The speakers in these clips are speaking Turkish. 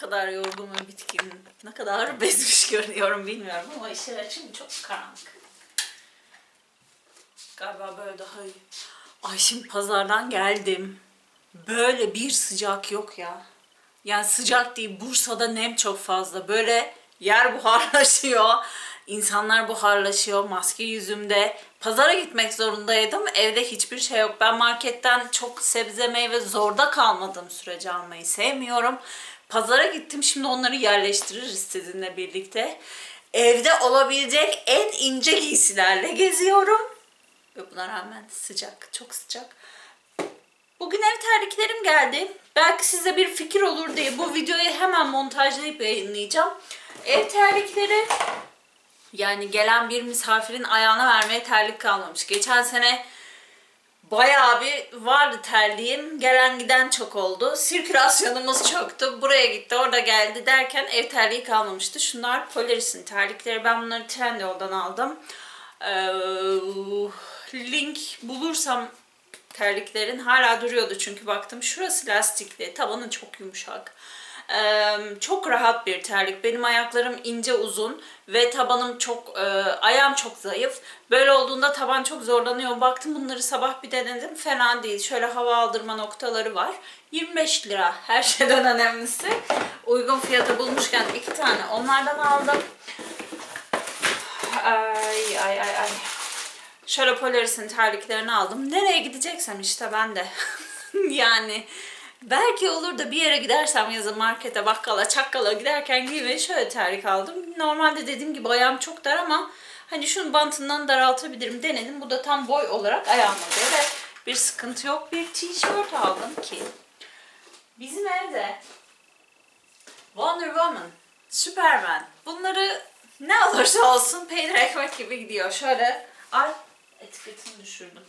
Kadar yorgun ve bitkin, ne kadar bezmiş görünüyorum bilmiyorum ama işler açım çok karanlık. Galiba böyle daha iyi. Ay şimdi pazardan geldim. Böyle bir sıcak yok ya. Yani sıcak değil, Bursa'da nem çok fazla. Böyle yer buharlaşıyor. İnsanlar buharlaşıyor. Maske yüzümde. Pazara gitmek zorundaydım. Evde hiçbir şey yok. Ben marketten çok sebze meyve zorda kalmadığım sürece almayı sevmiyorum. Pazara gittim. Şimdi onları yerleştiririz sizinle birlikte. Evde olabilecek en ince giysilerle geziyorum. Ve buna rağmen sıcak. Çok sıcak. Bugün ev terliklerim geldi. Belki size bir fikir olur diye bu videoyu hemen montajlayıp yayınlayacağım. Ev terlikleri yani gelen bir misafirin ayağına vermeye terlik kalmamış. Geçen sene bayağı bir vardı terliğim. Gelen giden çok oldu. Sirkülasyonumuz çoktu. Buraya gitti, orada geldi derken ev terliği kalmamıştı. Şunlar Polaris'in terlikleri. Ben bunları Trendyol'dan aldım. Ee, link bulursam terliklerin hala duruyordu çünkü baktım şurası lastikli, tabanı çok yumuşak. Ee, çok rahat bir terlik. Benim ayaklarım ince uzun ve tabanım çok, e, ayağım çok zayıf. Böyle olduğunda taban çok zorlanıyor. Baktım bunları sabah bir denedim. Fena değil. Şöyle hava aldırma noktaları var. 25 lira her şeyden önemlisi. Uygun fiyata bulmuşken iki tane onlardan aldım. Ay ay ay ay. Şöyle Polaris'in terliklerini aldım. Nereye gideceksem işte ben de. yani belki olur da bir yere gidersem yazın markete, bakkala, çakkala giderken giymeye şöyle terlik aldım. Normalde dediğim gibi ayağım çok dar ama hani şunun bantından daraltabilirim denedim. Bu da tam boy olarak ayağıma göre. Bir sıkıntı yok. Bir tişört aldım ki. Bizim evde Wonder Woman, Superman bunları ne olursa olsun peynir ekmek gibi gidiyor. Şöyle ay etiketini düşürdüm.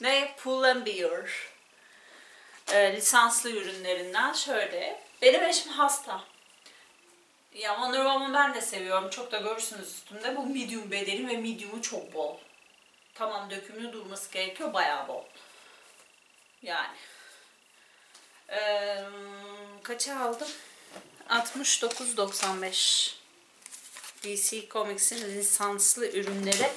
Ne? Pull and Bear. Ee, lisanslı ürünlerinden şöyle. Benim eşim hasta. Ya Wonder Woman ben de seviyorum. Çok da görürsünüz üstümde. Bu medium bedeni ve medium'u çok bol. Tamam dökümlü durması gerekiyor. Bayağı bol. Yani. Ee, kaça aldım? 69.95 DC Comics'in lisanslı ürünleri.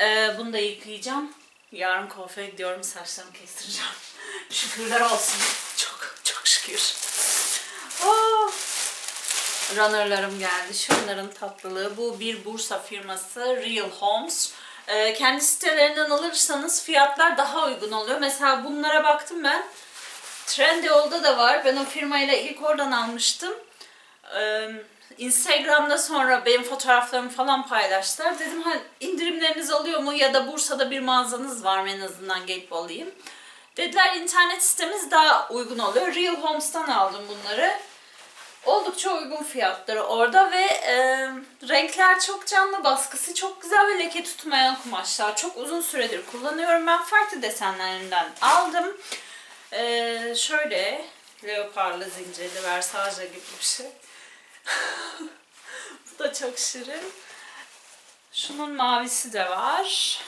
Ee, bunu da yıkayacağım. Yarın kuaföre gidiyorum. Saçlarımı kestireceğim. Şükürler olsun. Çok çok şükür. Oh. Runner'larım geldi. Şunların tatlılığı. Bu bir Bursa firması. Real Homes. Ee, kendi sitelerinden alırsanız fiyatlar daha uygun oluyor. Mesela bunlara baktım ben. Trendyol'da da var. Ben o firmayla ilk oradan almıştım. Ee, Instagram'da sonra benim fotoğraflarımı falan paylaştılar. Dedim hani indirimleriniz oluyor mu ya da Bursa'da bir mağazanız var mı en azından gelip alayım. Dediler internet sitemiz daha uygun oluyor. Real Homes'tan aldım bunları. Oldukça uygun fiyatları orada ve e, renkler çok canlı, baskısı çok güzel ve leke tutmayan kumaşlar. Çok uzun süredir kullanıyorum. Ben farklı desenlerinden aldım. E, şöyle leoparlı zincirli Versace gibi bir şey. Bu da çok şirin. Şunun mavisi de var.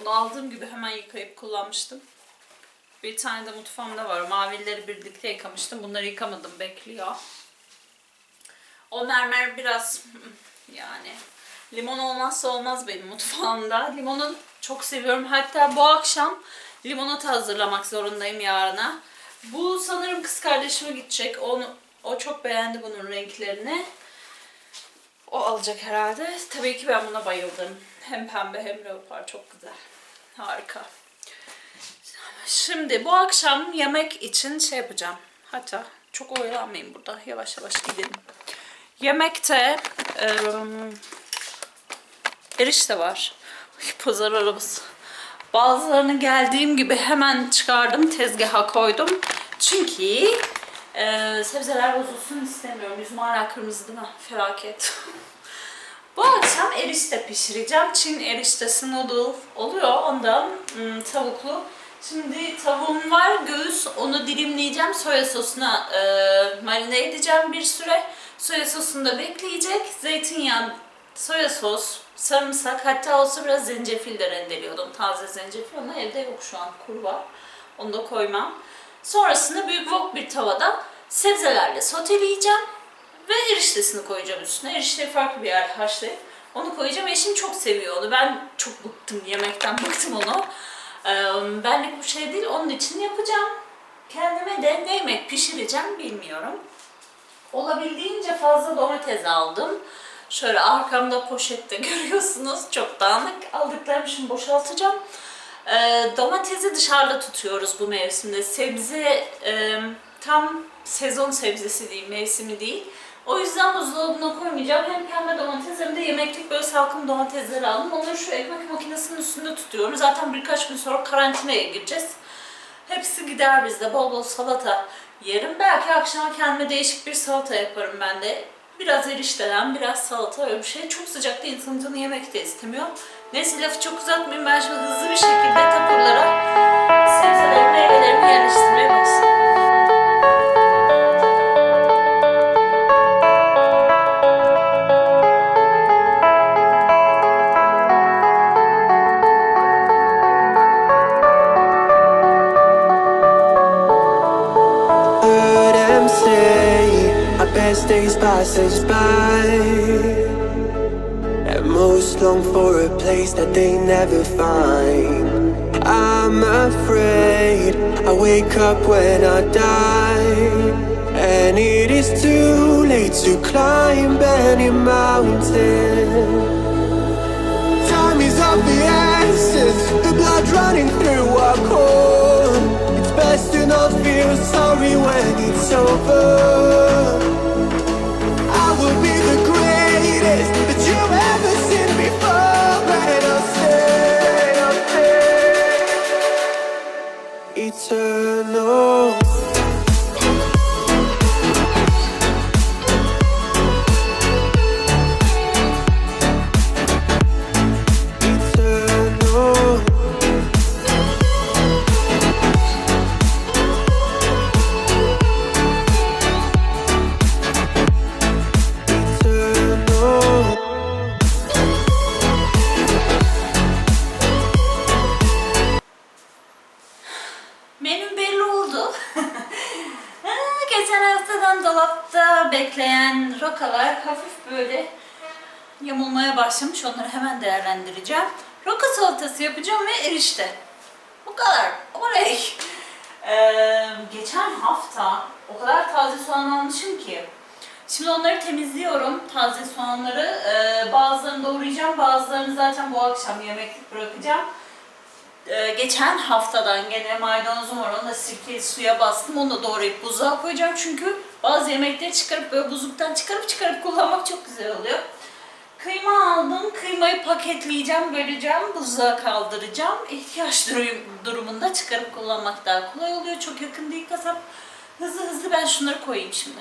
Onu aldığım gibi hemen yıkayıp kullanmıştım. Bir tane de mutfağımda var. Mavileri birlikte yıkamıştım. Bunları yıkamadım. Bekliyor. O mermer biraz yani limon olmazsa olmaz benim mutfağımda. Limonu çok seviyorum. Hatta bu akşam limonata hazırlamak zorundayım yarına. Bu sanırım kız kardeşime gidecek. Onu o çok beğendi bunun renklerini. O alacak herhalde. Tabii ki ben buna bayıldım. Hem pembe hem leopar çok güzel. Harika. Şimdi bu akşam yemek için şey yapacağım. Hatta çok oyalanmayayım burada. Yavaş yavaş gidelim. Yemekte e, erişte var. Pazar arabası. Bazılarını geldiğim gibi hemen çıkardım, tezgaha koydum. Çünkü e, sebzeler bozulsun istemiyorum. Yüzüm hala kırmızı değil mi? Felaket. Bu akşam erişte pişireceğim. Çin eriştesi noodle oluyor. Ondan ım, tavuklu. Şimdi tavuğum var. Göğüs onu dilimleyeceğim. Soya sosuna e, marine edeceğim bir süre. Soya sosunda bekleyecek. Zeytinyağı, soya sos, sarımsak hatta olsa biraz zencefil de rendeliyordum. Taze zencefil ama evde yok şu an. Kuru var. Onu da koymam. Sonrasında büyük wok bir tavada sebzelerle soteleyeceğim ve eriştesini koyacağım üstüne. Erişteyi farklı bir yerde haşlayıp onu koyacağım. Eşim çok seviyor onu. Ben çok bıktım yemekten, bıktım onu. Ee, benlik bir şey değil. Onun için yapacağım. Kendime de ne yemek pişireceğim bilmiyorum. Olabildiğince fazla domates aldım. Şöyle arkamda poşette görüyorsunuz. Çok dağınık. Aldıklarımı şimdi boşaltacağım. Ee, domatesi dışarıda tutuyoruz bu mevsimde. Sebze e, tam sezon sebzesi değil, mevsimi değil. O yüzden buzdolabına koymayacağım. Hem pembe domates hem de yemeklik böyle salkım domatesleri aldım. Onları şu ekmek makinesinin üstünde tutuyorum. Zaten birkaç gün sonra karantinaya gireceğiz. Hepsi gider bizde. Bol bol salata yerim. Belki akşama kendime değişik bir salata yaparım ben de. Biraz erişteden, biraz salata öyle bir şey. Çok sıcakta insanın canı yemek de istemiyor. Neyse lafı çok uzatmayayım. Ben şimdi hızlı bir şekilde tapırlara days pass us by. And most long for a place that they never find. I'm afraid I wake up when I die. And it is too late to climb any mountain. Time is of the essence, the blood running through our core. It's best to not feel sorry when it's over. Eternal. Onları hemen değerlendireceğim. Roka salatası yapacağım ve erişte. Bu kadar. Oley. Ee, geçen hafta o kadar taze soğan almışım ki. Şimdi onları temizliyorum. Taze soğanları. Ee, bazılarını doğrayacağım. Bazılarını zaten bu akşam yemeklik bırakacağım. Ee, geçen haftadan gene maydanozum var. Onu da sirkeli suya bastım. Onu da doğrayıp buzluğa koyacağım. Çünkü bazı yemekleri çıkarıp böyle buzluktan çıkarıp çıkarıp kullanmak çok güzel oluyor. Kıyma aldım. Kıymayı paketleyeceğim, böleceğim, buzluğa kaldıracağım. İhtiyaç durum- durumunda çıkarıp kullanmak daha kolay oluyor. Çok yakın değil kasap. Hızlı hızlı ben şunları koyayım şimdi.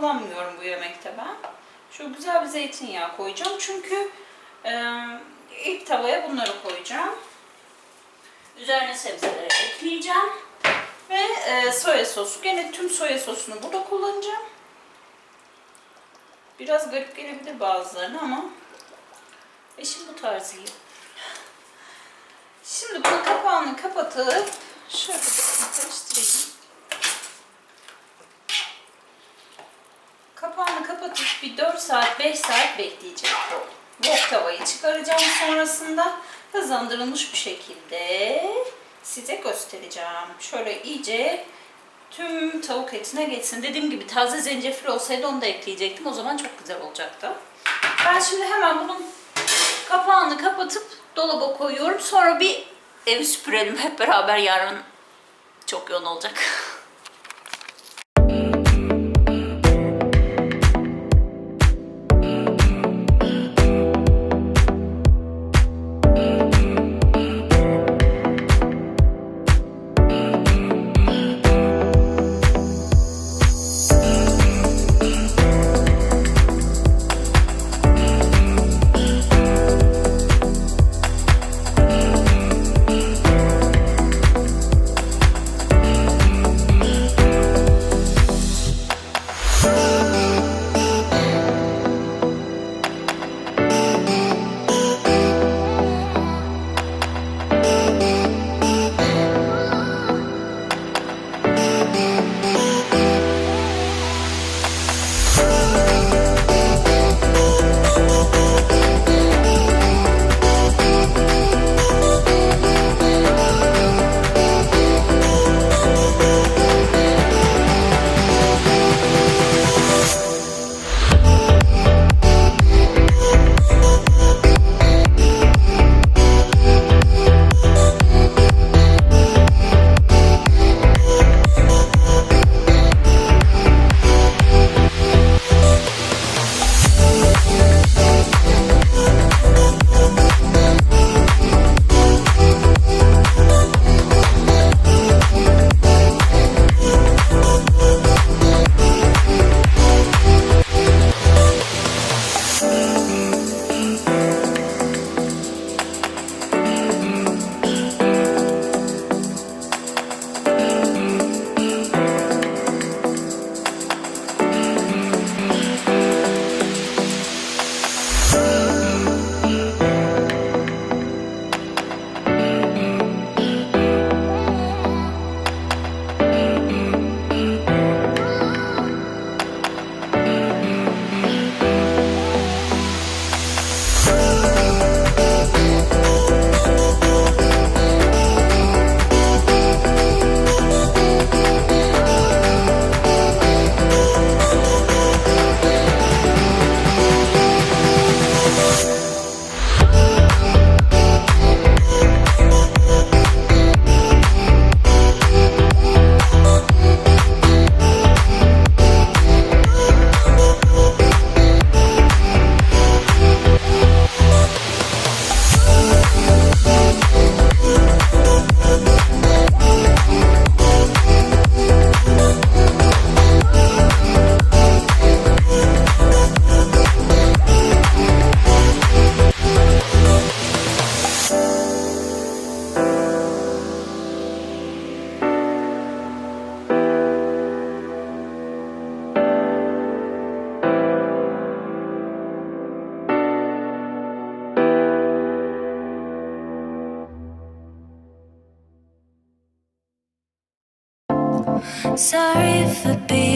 Kullanmıyorum bu yemekte ben. Şu güzel bir zeytinyağı koyacağım çünkü e, ilk tavaya bunları koyacağım. Üzerine sebzeleri ekleyeceğim. Ve e, soya sosu. Gene tüm soya sosunu burada kullanacağım. Biraz garip gelebilir bazılarına ama eşim bu tarz yiyor. Şimdi bunun kapağını kapatıp şöyle bir karıştırayım. Kapağını kapatıp bir 4 saat 5 saat bekleyecek bu. Tavayı çıkaracağım sonrasında hızlandırılmış bir şekilde size göstereceğim. Şöyle iyice tüm tavuk etine geçsin. Dediğim gibi taze zencefil olsaydı onu da ekleyecektim. O zaman çok güzel olacaktı. Ben şimdi hemen bunun kapağını kapatıp dolaba koyuyorum. Sonra bir evi süpürelim hep beraber yarın. Çok yoğun olacak. Sorry for being,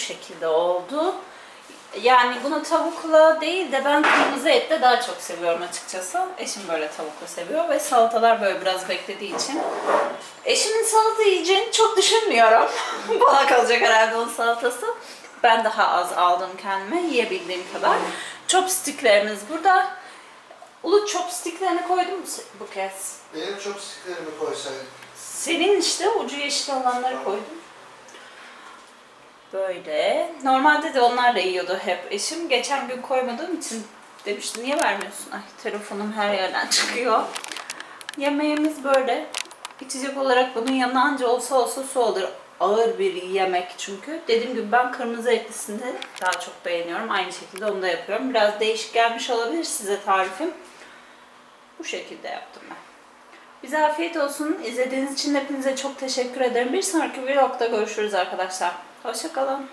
şekilde oldu. Yani bunu tavukla değil de ben kırmızı etle daha çok seviyorum açıkçası. Eşim böyle tavukla seviyor ve salatalar böyle biraz beklediği için. Eşimin salata yiyeceğini çok düşünmüyorum. Bana kalacak herhalde onun salatası. Ben daha az aldım kendime yiyebildiğim kadar. Chopsticklerimiz burada. Ulu chopsticklerini koydun mu bu kez? Benim sıkılarımı koysaydın. Senin işte ucu yeşil olanları koydum. Böyle. Normalde de onlar da yiyordu hep eşim. Geçen gün koymadığım için demişti niye vermiyorsun? Ay telefonum her yerden çıkıyor. Yemeğimiz böyle. İçecek olarak bunun yanına anca olsa olsa su olur. Ağır bir yemek çünkü. Dediğim gibi ben kırmızı etlisini daha çok beğeniyorum. Aynı şekilde onu da yapıyorum. Biraz değişik gelmiş olabilir size tarifim. Bu şekilde yaptım ben. Bize afiyet olsun. İzlediğiniz için hepinize çok teşekkür ederim. Bir sonraki vlogda görüşürüz arkadaşlar. Hoşçakalın.